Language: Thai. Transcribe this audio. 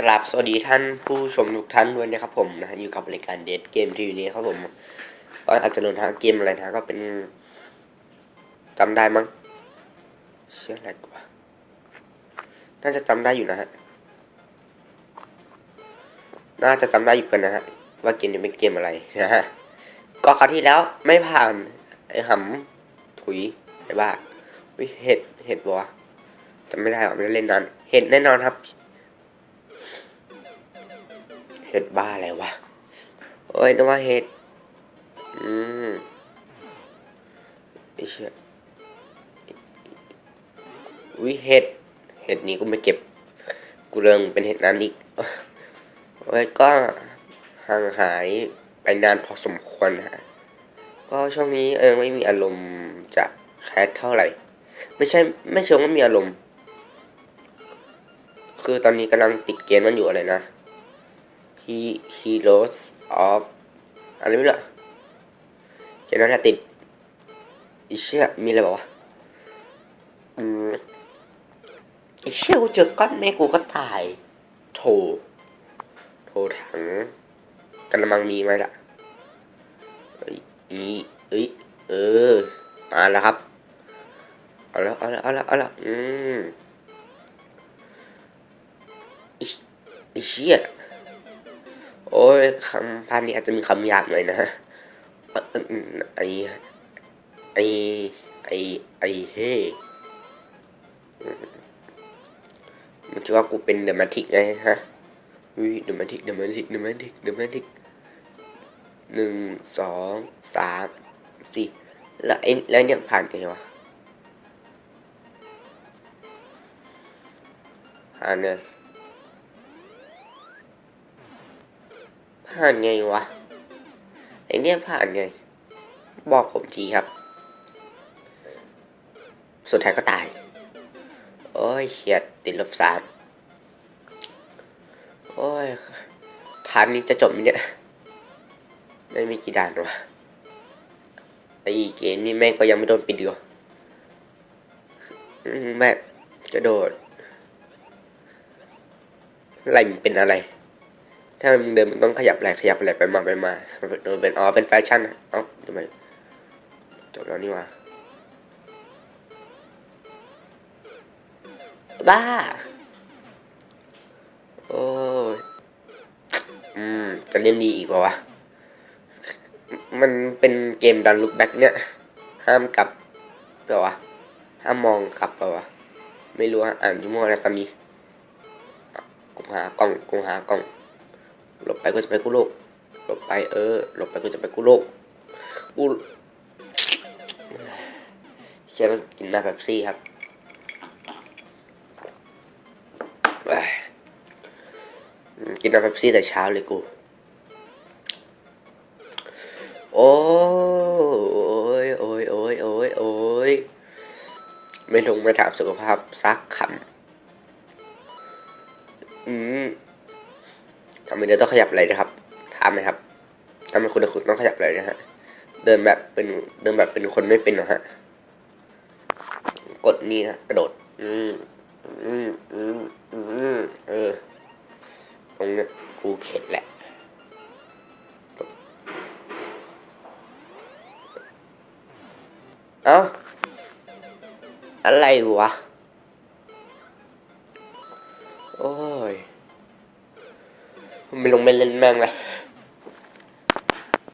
กราบสวัสดีท่านผู้ชมทุกท่านด้วยนะครับผมนะอยู่กับรายการเดทเกมที่อยู่นี้ครับผมก็อาจจะโดนทางเกมอะไรนะก็เป็นจำได้มั้งเชื่ออะไรกว่าน่าจะจำได้อยู่นะฮะน่าจะจำได้อยู่กันนะฮะว่าเกมนี้เป็นเกมอะไรนะฮะก็คราวที่แล้วไม่ผ่านไอ้หำถุยไอ้บ้าวิเห็ดเห็ดบัวะจำไม่ได้หรอไม่ได้เล่นนานเห็ดแน่นอนครับ เห็ดบ้าอะไรวะโอ้ยนึกว่าเห็ด อืมไอเชี่ยอุ้ยเห็ด เห็ดนี้กูไม่เก็บ กูเริงเป็นเห็ดนั้นอีกโอ้ยก็ห่างหายไปนานพอสมควรฮะ ก็ช่วงนี้เออไม่มีอารมณ์จะแคสเท่าไหร่ ไม่ใช่ไม่เชิงว่ามีอารมณ์ คือตอนนี้กำลังติดเกมมันอยู่อะไรนะ He Heroes of อะไรไม่รู้อะเจนนั้นนะติดอีเชี่ยมีอะไรบอกวะอืมอีเชี่ยกูเจอก้อนเมฆกูก็ตายโถโถถังกันละมังมีไหมล่ะเอ้ยอีเอ้ยเออมาแล้วครับเอาล้วเอาล้วเอาล้วเอาล้วอืมอีอีเชี่ย โอ้ยคำพันนี้อาจจะมีคำหยาบหน่อยนะฮะไอไอไอไอเฮ้มึงคิดว่ากูเป็นเดอะแมทิกไงฮะอุ้ยเดอะแมทิกเดอะแมทิกเดอะแมทิกเดอะแมทิกหนึ่งสองสามสี่แล้วไอ้แล้วเนี่ยผ่านไงวะผ่านเนี่ย ผ่านไงวะ ไอเนี่ยผ่านไง บอกผมทีครับ สุดท้ายก็ตาย โอ้ยเขียดติดลบสามโอ้ยทานนี้จะจบไหมเนี่ย ไม่มีกี่ด่านวะไอเกมนี่แม่งก็ยังไม่โดนปิดอยู่อืมแบบจะโดดอะไรมันเป็นอะไร ถ้ามันเดินมันต้องขยับไหลขยับไหลไปมาไปมาเออเป็นอ๋อเป็นแฟชั่นอะเอ้าทำไมจบแล้วนี่วะบ้า โอ้ยอืม จะเล่นดีอีกป่าวะ มันเป็นเกมดันลุกแบ็กเนี่ย ห้ามกลับเปล่าวะ ห้ามมองกลับเปล่าวะ ไม่รู้อ่านชั่วโมงแล้วตอนนี้กูหากล้องกูหากล้อง หลบไปก็จะไปกู้โลก หลบไปเออ หลบไปก็จะไปกู้โลกกูเชียร์กินน้ำแบบซี่ครับกินน้ำแบบซี่แต่เช้าเลยกู โอ้ยโอ้ยโอ้ยโอ้ยโอ้ยไม่ลงไม่ถามสุขภาพซักคำอืม ทำไมเดินต้องขยับอะไรนะครับถามนะครับทำไมคุณคุณต้องขยับอะไรนะฮะ เดินแบบเป็นเดินแบบเป็นคนไม่เป็นหรอฮะ กดนี่นะกระโดด อืมอืมอืมอืมเออ ตรงเนี้ยกูเข็ดแหละเอ้าอะไรวะ โอ้ย ไม่ลงไม่เล่นแม่งเลย